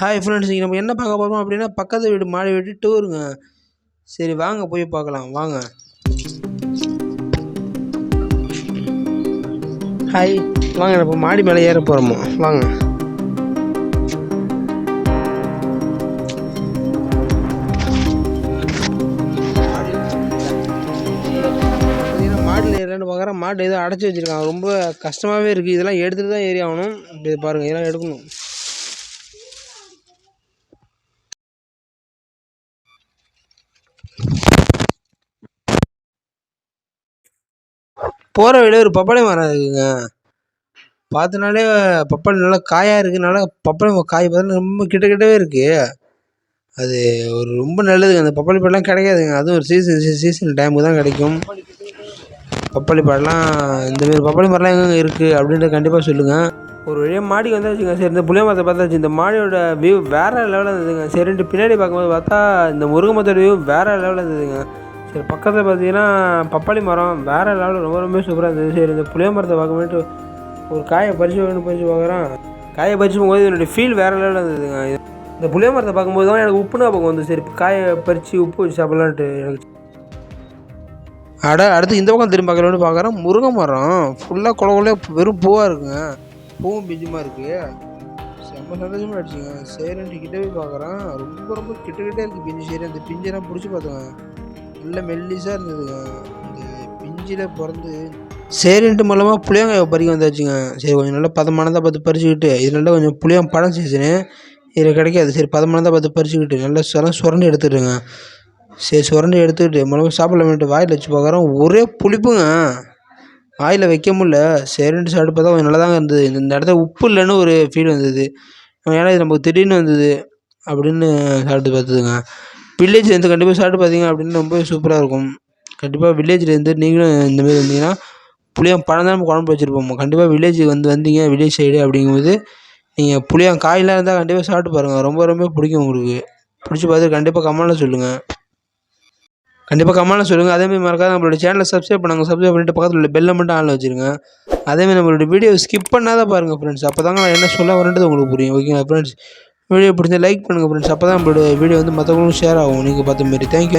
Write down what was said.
Hi friends இன்றைக்கி நம்ம என்ன பார்க்க போகிறோம் அப்படின்னா பக்கத்து வீடு மாடி வீடு டூருங்க சரி வாங்க போய் பார்க்கலாம். வாங்க. ஹாய் வாங்க இப்போ மாடி மேலே ஏற போகிறோமோ வாங்க. பார்த்தீங்கன்னா மாடியில் ஏறலான்னு பார்க்குறேன் மாடு ஏதோ அடைச்சி வச்சுருக்காங்க. ரொம்ப கஷ்டமாகவே இருக்குது இதெல்லாம் எடுத்துகிட்டு தான் ஏறி ஆகணும். இப்படி பாருங்கள் இதெல்லாம் எடுக்கணும். போகிற வழியில் ஒரு பப்பாளி மரம் இருக்குங்க பார்த்தனாலே பப்பாளி நல்லா காயாக இருக்கனால பப்பாளி காய் பார்த்தா ரொம்ப கிட்ட கிட்டவே இருக்குது அது ஒரு ரொம்ப நல்லதுங்க. அந்த பப்பாளி பழம்லாம் கிடைக்காதுங்க அதுவும் ஒரு சீசன் சீசன் டைமுக்கு தான் கிடைக்கும். பப்பாளி பழம்லாம் இந்தமாரி பப்பாளி மரம்லாம் எங்கே இருக்குது அப்படின்றத கண்டிப்பாக சொல்லுங்கள் ஒரு வழியாக மாடிக்கு வந்தாச்சுங்க. சரி இந்த புளிய மரத்தை பார்த்தாச்சு. இந்த மாடியோட வியூ வேறு லெவலில் இருந்ததுங்க. சரின்ட்டு பின்னாடி பார்க்கும்போது பார்த்தா இந்த முருகை மரத்தோட வியூ வேறு லெவலில் இருந்ததுங்க. சரி பக்கத்தில் பார்த்தீங்கன்னா பப்பாளி மரம் வேறு லெவலில் ரொம்ப ரொம்ப சூப்பராக இருந்தது. சரி இந்த புளிய மரத்தை பார்க்கும்போது ஒரு காயை பறிச்சு வேணும் பறிச்சு பார்க்குறேன். காயை பறிச்சு போகும்போது என்னுடைய ஃபீல் வேறு லெவலில் இருந்ததுங்க. இந்த புளிய மரத்தை பார்க்கும்போது தான் எனக்கு உப்பு ஞாபகம் வந்து. சரி காயை பறித்து உப்பு வச்சு சாப்பிட்லான்ட்டு எனக்கு. அட அடுத்து இந்த பக்கம் திரும்பி பார்க்கலான்னு பார்க்குறேன். முருங்கை மரம் ஃபுல்லாக குளக்குள்ளே வெறும் பூவாக இருக்குங்க. பூவும் பிஞ்சுமா இருக்குது செம்ம சந்தோஷமாக அடிச்சுங்க சரின்ட்டு கிட்டே போய் பார்க்குறேன் ரொம்ப ரொம்ப கிட்ட கிட்டே இருக்குது பிஞ்சு சரி அந்த பிஞ்செல்லாம் பிடிச்சி பார்த்தேங்க நல்லா மெல்லிஸாக இருந்ததுங்க. இந்த பிஞ்சில் பிறந்து சரின்ட்டு மூலமாக புளியங்காய் பறிக்க வந்தாச்சுங்க. சரி கொஞ்சம் நல்லா பதமானதாக பார்த்து பறிச்சுக்கிட்டு இது நல்லா கொஞ்சம் புளியம் பழம் சீசனு இதில் கிடைக்காது. சரி பதமானதாக பார்த்து பறிச்சுக்கிட்டு நல்லா சுர சுரண்டி எடுத்துடுங்க. சரி சுரண்டி எடுத்துக்கிட்டு மூலமாக சாப்பிடலாமேட்டு வாயில் வச்சு பார்க்குறோம் ஒரே புளிப்புங்க. வாயில் வைக்க முடில சரின்ட்டு சாப்பிட்டு பார்த்தா கொஞ்சம் நல்லா தாங்க இருந்தது. இந்த இந்த இடத்துல உப்பு இல்லைன்னு ஒரு ஃபீல் வந்தது. ஏன்னா இது நமக்கு திடீர்னு வந்தது அப்படின்னு சாப்பிட்டு பார்த்ததுங்க. வில்லேஜ்லேருந்து கண்டிப்பாக சாப்பிட்டு பார்த்தீங்க அப்படின்னு ரொம்ப சூப்பராக இருக்கும். கண்டிப்பாக வில்லேஜ்லேருந்து நீங்களும் இந்தமாரி வந்தீங்கன்னா புளியம் பழம் தான் நம்ம குழம்பு வச்சுருப்போம். கண்டிப்பாக வில்லேஜுக்கு வந்து வந்தீங்க வில்லேஜ் சைடு அப்படிங்கும்போது நீங்கள் புளியம் காயெலாம் இருந்தால் கண்டிப்பாக சாப்பிட்டு பாருங்கள் ரொம்ப ரொம்ப பிடிக்கும் உங்களுக்கு. பிடிச்சி பார்த்து கண்டிப்பாக கமெண்ட்டில் சொல்லுங்கள் கண்டிப்பாக கமெண்ட்டில் சொல்லுங்கள் அதேமாதிரி மறக்காத நம்மளோட சேனலை சப்ஸ்கிரைப் பண்ணுங்கள் சப்ஸ்கிரைப் பண்ணிட்டு பக்கத்தில் உள்ள பெல்லை மட்டும் ஆனில் வச்சுருங்க. அதேமாதிரி நம்மளோட வீடியோ ஸ்கிப் பண்ணாத பாருங்கள் ஃப்ரெண்ட்ஸ் அப்போ தாங்க நான் என்ன சொல்ல வரேன்றது உங்களுக்கு புரியும். ஓகேங்களா ஃப்ரெண்ட்ஸ் வீடியோ பிடிச்சா லைக் பண்ணுங்கள் ஃப்ரெண்ட்ஸ் அப்போ தான் நம்மளோட வீடியோ வந்து மற்றவங்களுக்கும் ஷேர் ஆகும். நீங்கள் பார்த்த மாரி தேங்க்யூ